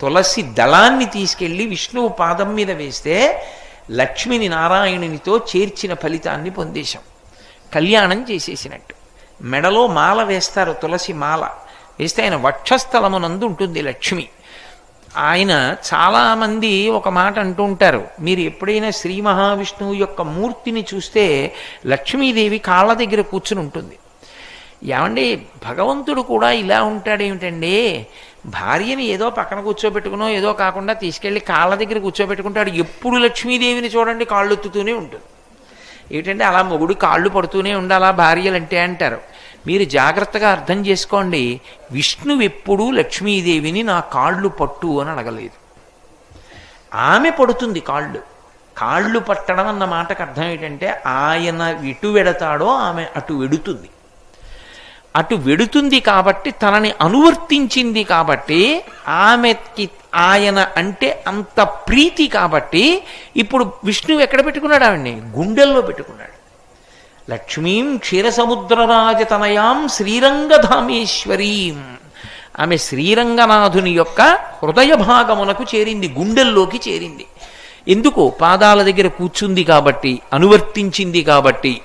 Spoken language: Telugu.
తులసి దళాన్ని తీసుకెళ్ళి విష్ణువు పాదం మీద వేస్తే లక్ష్మిని నారాయణునితో చేర్చిన ఫలితాన్ని పొందేశాం. కళ్యాణం చేసేసినట్టు. మెడలో మాల వేస్తారు తులసి మాల. వేస్తే ఆయన వక్షస్థలమునందు ఉంటుంది లక్ష్మి. ఆయన చాలామంది ఒక మాట అంటూ ఉంటారు. మీరు ఎప్పుడైనా శ్రీ మహావిష్ణువు యొక్క మూర్తిని చూస్తే లక్ష్మీదేవి కాళ్ళ దగ్గర కూర్చుని ఉంటుంది. ఏమండి భగవంతుడు కూడా ఇలా ఉంటాడేమిటండి భార్యని ఏదో పక్కన కూర్చోబెట్టుకునో ఏదో కాకుండా తీసుకెళ్ళి కాళ్ళ దగ్గర కూర్చోబెట్టుకుంటాడు. ఎప్పుడు లక్ష్మీదేవిని చూడండి కాళ్ళు ఎత్తుతూనే ఉంటుంది. ఏమిటంటే అలా మొగుడు కాళ్ళు పడుతూనే ఉండాలా భార్యలంటే అంటారు. మీరు జాగ్రత్తగా అర్థం చేసుకోండి విష్ణువు ఎప్పుడూ లక్ష్మీదేవిని నా కాళ్ళు పట్టు అని అడగలేదు. ఆమె పడుతుంది కాళ్ళు. కాళ్ళు పట్టడం అన్న మాటకు అర్థం ఏంటంటే ఆయన ఇటు వెడతాడో ఆమె అటు వెడుతుంది. అటు వెడుతుంది కాబట్టి తనని అనువర్తించింది కాబట్టి ఆమెకి ఆయన అంటే అంత ప్రీతి కాబట్టి ఇప్పుడు విష్ణువు ఎక్కడ పెట్టుకున్నాడు ఆవిడ్ని? గుండెల్లో పెట్టుకున్నాడు. లక్ష్మీం క్షీరసముద్రరాజతనయాం శ్రీరంగధామేశ్వరీం. ఆమె శ్రీరంగనాథుని యొక్క హృదయ భాగమునకు చేరింది గుండెల్లోకి చేరింది. ఎందుకు పాదాల దగ్గర కూర్చుంది కాబట్టి అనువర్తించింది కాబట్టి